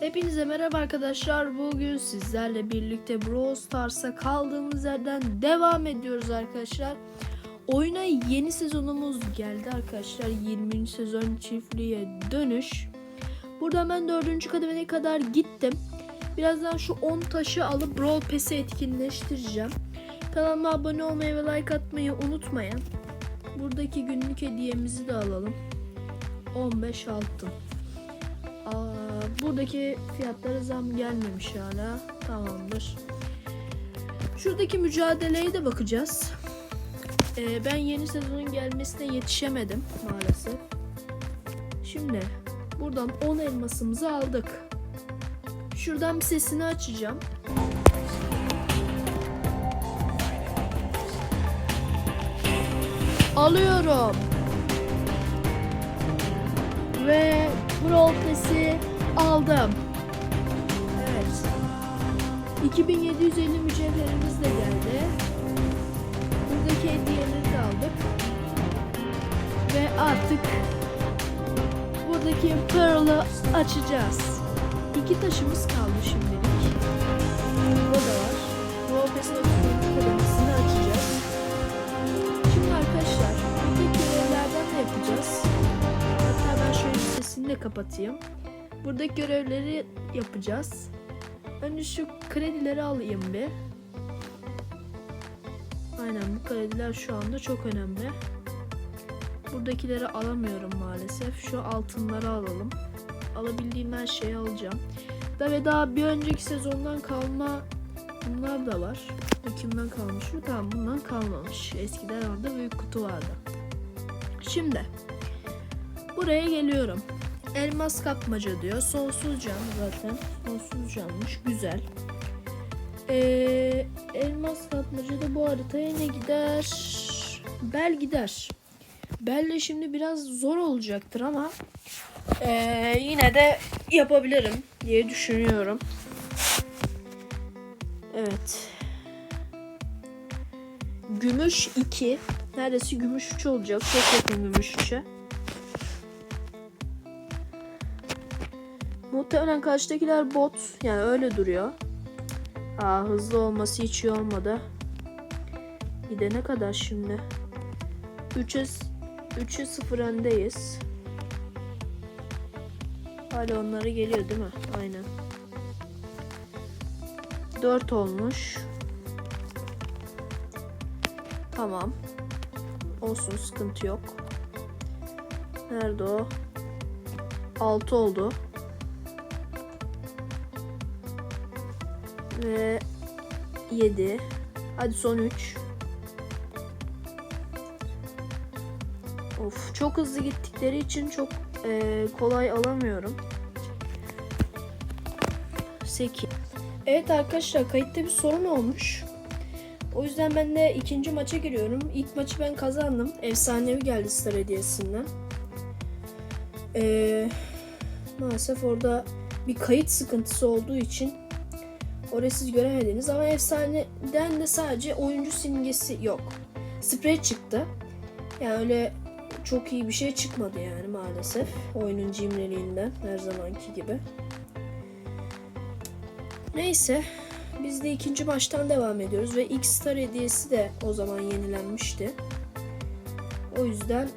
Hepinize merhaba arkadaşlar. Bugün sizlerle birlikte Brawl Stars'a kaldığımız yerden devam ediyoruz arkadaşlar. Oyuna yeni sezonumuz geldi arkadaşlar. 20. sezon çiftliğe dönüş. Buradan ben 4. kademeye kadar gittim. Birazdan şu 10 taşı alıp Brawl Pass'i etkinleştireceğim. Kanalıma abone olmayı ve like atmayı unutmayın. Buradaki günlük hediyemizi de alalım. 15 altın. Aa, buradaki fiyatlara zam gelmemiş hala. Tamamdır. Şuradaki mücadeleye de bakacağız. Ee, ben yeni sezonun gelmesine yetişemedim maalesef. Şimdi buradan 10 elmasımızı aldık. Şuradan bir sesini açacağım. Alıyorum. Ve Brawl Pass'i aldım. Evet. 2750 mücevherimiz de geldi. Buradaki hediyeleri de aldık. Ve artık buradaki Pearl'ı açacağız. İki taşımız kaldı şimdilik. Bu da var. Pass'in kademesini açacağız. Şimdi arkadaşlar buradaki görevlerden de yapacağız. Hatta ben şöyle sesini de kapatayım. Buradaki görevleri yapacağız. Önce şu kredileri alayım bir. Aynen bu krediler şu anda çok önemli. Buradakileri alamıyorum maalesef. Şu altınları alalım. Alabildiğim her şeyi alacağım. Da ve daha bir önceki sezondan kalma bunlar da var. Bu kimden kalmış mı? Tamam bundan kalmamış. Eskiden orada büyük kutu vardı. Şimdi buraya geliyorum. Elmas kapmaca diyor. Sonsuz can zaten. Sonsuz canmış. Güzel. Ee, elmas kapmacada bu haritaya ne gider? Bel gider. Belle şimdi biraz zor olacaktır ama ee, yine de yapabilirim diye düşünüyorum. Evet. Gümüş 2. Neredeyse gümüş 3 olacak. Çok yakın gümüş 3'e. Muhtemelen karşıdakiler bot. Yani öyle duruyor. Aa, hızlı olması hiç iyi olmadı. Gidene kadar şimdi. 3'e 3'e 0 öndeyiz. Hala onları geliyor değil mi? Aynen. 4 olmuş. Tamam. Olsun sıkıntı yok. Nerede o? 6 oldu. Ve 7. Hadi son 3. Of çok hızlı gittikleri için çok eee, kolay alamıyorum. 8. Evet arkadaşlar kayıtta bir sorun olmuş. O yüzden ben de ikinci maça giriyorum. İlk maçı ben kazandım. Efsanevi geldi Star Hediyesi'nden. Ee, maalesef orada bir kayıt sıkıntısı olduğu için orayı siz göremediniz. Ama efsaneden de sadece oyuncu simgesi yok. Sprey çıktı. Yani öyle çok iyi bir şey çıkmadı yani maalesef. Oyunun cimriliğinden her zamanki gibi. Neyse. Biz de ikinci maçtan devam ediyoruz ve X Star hediyesi de o zaman yenilenmişti. O yüzden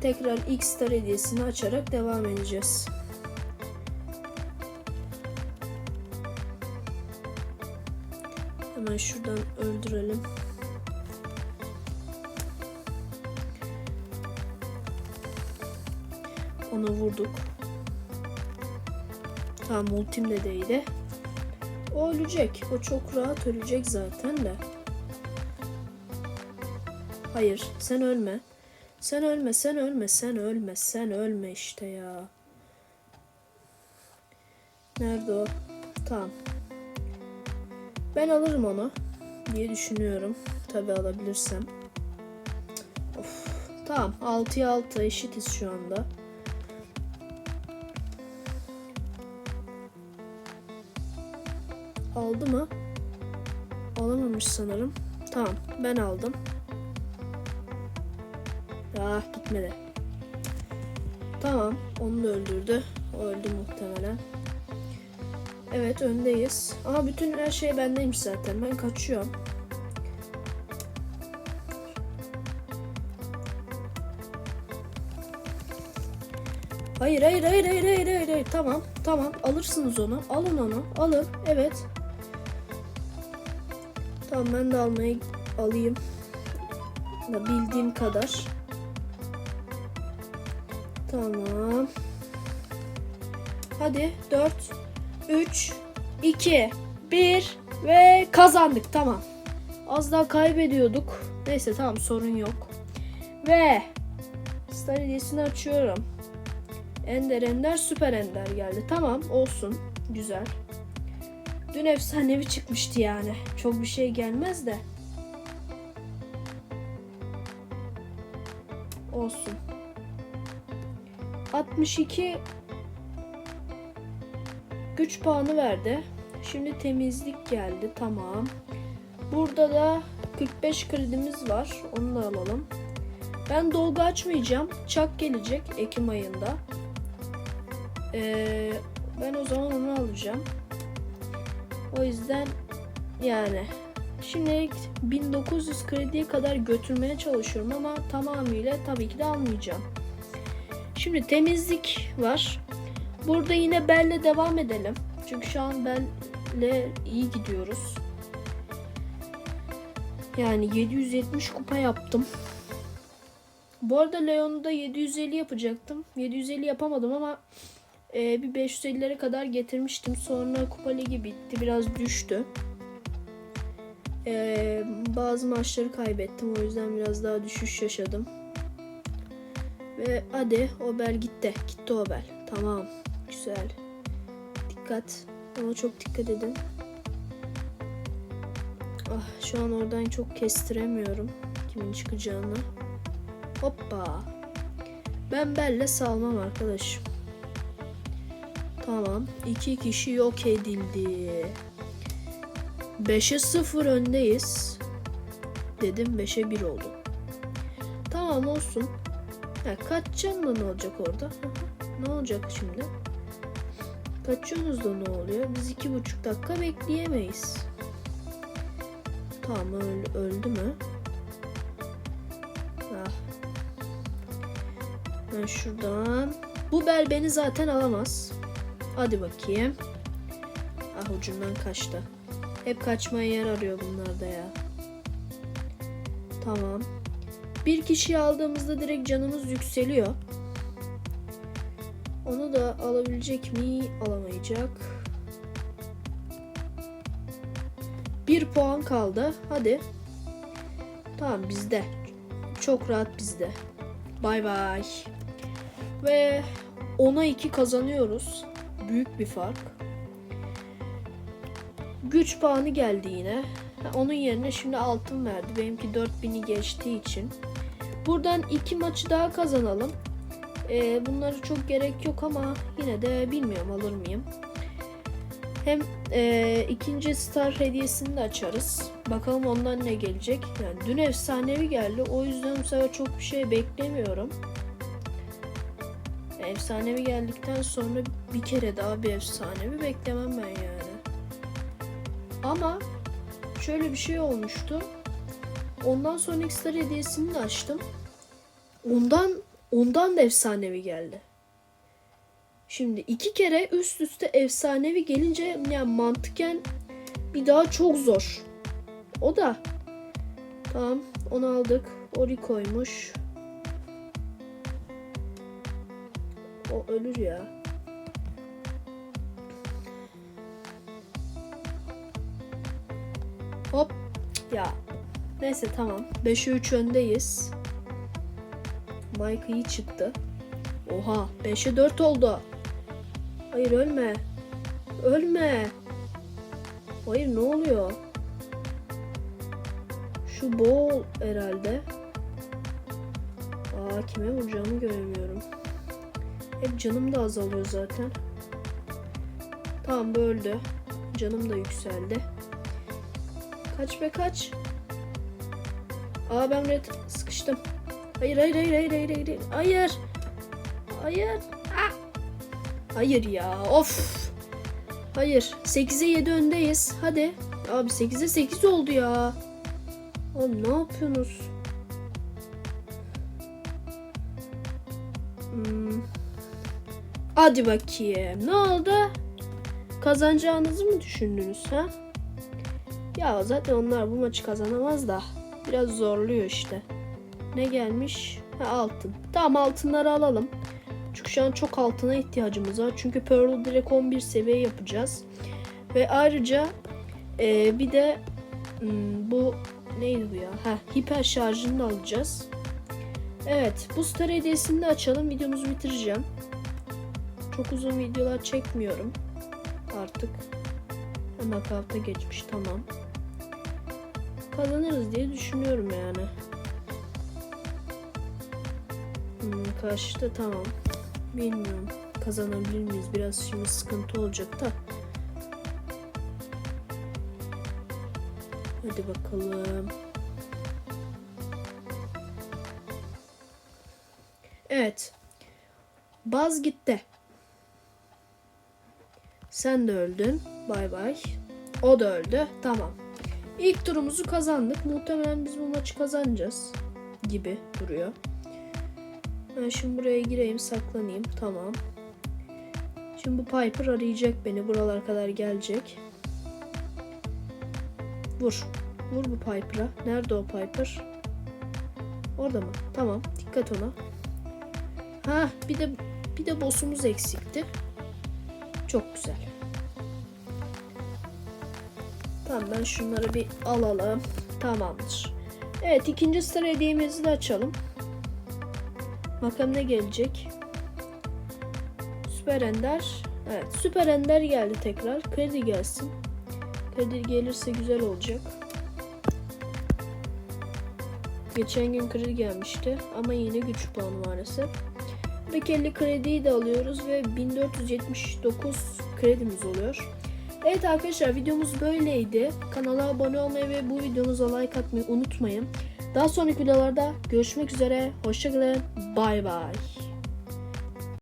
tekrar X Star hediyesini açarak devam edeceğiz. Hemen şuradan öldürelim. Onu vurduk. Tamam ultim de değdi. O ölecek. O çok rahat ölecek zaten de. Hayır, sen ölme. Sen ölme, sen ölme, sen ölme, sen ölme işte ya. Nerede o? Tamam. Ben alırım onu diye düşünüyorum. Tabi alabilirsem. Of. Tamam, 6'ya 6 eşitiz şu anda. Aldı mı? Alamamış sanırım. Tamam ben aldım. Ah gitmedi. Tamam onu da öldürdü. O öldü muhtemelen. Evet öndeyiz. Ama bütün her şey bendeymiş zaten. Ben kaçıyorum. Hayır hayır hayır hayır hayır hayır hayır. Tamam tamam alırsınız onu. Alın onu. Alın. Evet. Tamam ben de almayı alayım. Da bildiğim kadar. Tamam. Hadi 4 3 2 1 ve kazandık. Tamam. Az daha kaybediyorduk. Neyse tamam sorun yok. Ve Star açıyorum. Ender Ender Süper Ender geldi. Tamam olsun. Güzel. Dün efsanevi çıkmıştı yani. Çok bir şey gelmez de. Olsun. 62 güç puanı verdi. Şimdi temizlik geldi. Tamam. Burada da 45 kredimiz var. Onu da alalım. Ben dolgu açmayacağım. Çak gelecek Ekim ayında. Ee, ben o zaman onu alacağım. O yüzden yani şimdi 1900 krediye kadar götürmeye çalışıyorum ama tamamıyla tabii ki de almayacağım. Şimdi temizlik var. Burada yine Bell'le devam edelim. Çünkü şu an Bell'le iyi gidiyoruz. Yani 770 kupa yaptım. Bu arada Leon'u da 750 yapacaktım. 750 yapamadım ama e, bir 550'lere kadar getirmiştim. Sonra kupa ligi bitti. Biraz düştü. E, bazı maçları kaybettim. O yüzden biraz daha düşüş yaşadım. Ve hadi Obel gitti. Gitti Obel. Tamam. Güzel. Dikkat. Ona çok dikkat edin. Ah şu an oradan çok kestiremiyorum. Kimin çıkacağını. Hoppa. Ben Belle salmam arkadaşım. Tamam. iki kişi yok edildi. 5'e 0 öndeyiz. Dedim 5'e 1 oldu. Tamam olsun. Ya kaçacaksın da ne olacak orada? ne olacak şimdi? Kaçıyorsunuz da ne oluyor? Biz iki buçuk dakika bekleyemeyiz. Tamam öldü, öldü mü? Ah. Ben şuradan. Bu bel beni zaten alamaz. Hadi bakayım. Ah ucundan kaçtı. Hep kaçmaya yer arıyor bunlar da ya. Tamam. Bir kişiyi aldığımızda direkt canımız yükseliyor. Onu da alabilecek mi? Alamayacak. Bir puan kaldı. Hadi. Tamam bizde. Çok rahat bizde. Bay bay. Ve 10'a 2 kazanıyoruz. Büyük bir fark. Güç puanı geldi yine. Onun yerine şimdi altın verdi. Benimki 4000'i geçtiği için. Buradan iki maçı daha kazanalım. Ee, bunları çok gerek yok ama yine de bilmiyorum alır mıyım. Hem e, ikinci star hediyesini de açarız. Bakalım ondan ne gelecek. Yani dün efsanevi geldi. O yüzden bu sefer çok bir şey beklemiyorum. Efsanevi geldikten sonra bir kere daha bir efsanevi beklemem ben yani. Ama şöyle bir şey olmuştu. Ondan sonra Star hediyesini de açtım. Ondan ondan da efsanevi geldi. Şimdi iki kere üst üste efsanevi gelince yani mantıken bir daha çok zor. O da tamam onu aldık. Ori koymuş. O ölür ya. Hop ya. Neyse tamam. 5'e 3 öndeyiz. Mike iyi çıktı. Oha 5'e 4 oldu. Hayır ölme. Ölme. Hayır ne oluyor? Şu bol herhalde. Aa kime vuracağımı göremiyorum. Hep canım da azalıyor zaten. Tamam bu öldü. Canım da yükseldi. Kaç be kaç. Aa ben red sıkıştım. Hayır hayır hayır hayır hayır hayır. Hayır. Hayır. Ah. Hayır ya. Of. Hayır. 8'e 7 öndeyiz. Hadi. Abi 8'e 8 oldu ya. Oğlum ne yapıyorsunuz? Hmm. Hadi bakayım. Ne oldu? Kazanacağınızı mı düşündünüz ha? Ya zaten onlar bu maçı kazanamaz da. Biraz zorluyor işte. Ne gelmiş? Ha, altın. Tamam altınları alalım. Çünkü şu an çok altına ihtiyacımız var. Çünkü Pearl'u direkt 11 seviye yapacağız. Ve ayrıca e, bir de hmm, bu neydi bu ya? Ha, hiper şarjını da alacağız. Evet, bu star hediyesini de açalım. Videomuzu bitireceğim. Çok uzun videolar çekmiyorum. Artık. Knockout'a geçmiş tamam. Kazanırız diye düşünüyorum yani. Hmm, karşıda tamam. Bilmiyorum. Kazanabilir miyiz? Biraz şimdi sıkıntı olacak da. Hadi bakalım. Evet. Baz gitti. Sen de öldün. Bay bay. O da öldü. Tamam. İlk turumuzu kazandık. Muhtemelen biz bu maçı kazanacağız gibi duruyor. Ben şimdi buraya gireyim, saklanayım. Tamam. Şimdi bu Piper arayacak beni. Buralar kadar gelecek. Vur. Vur bu Piper'a. Nerede o Piper? Orada mı? Tamam. Dikkat ona. Ha, bir de bir de boss'umuz eksikti. Çok güzel. Tamam ben şunları bir alalım. Tamamdır. Evet ikinci sıra hediyemizi de açalım. Bakalım ne gelecek. Süper Ender. Evet Süper Ender geldi tekrar. Kredi gelsin. Kredi gelirse güzel olacak. Geçen gün kredi gelmişti ama yine güç puanı maalesef. 50 krediyi de alıyoruz ve 1479 kredimiz oluyor. Evet arkadaşlar videomuz böyleydi. Kanala abone olmayı ve bu videomuza like atmayı unutmayın. Daha sonraki videolarda görüşmek üzere. Hoşçakalın. Bay bay.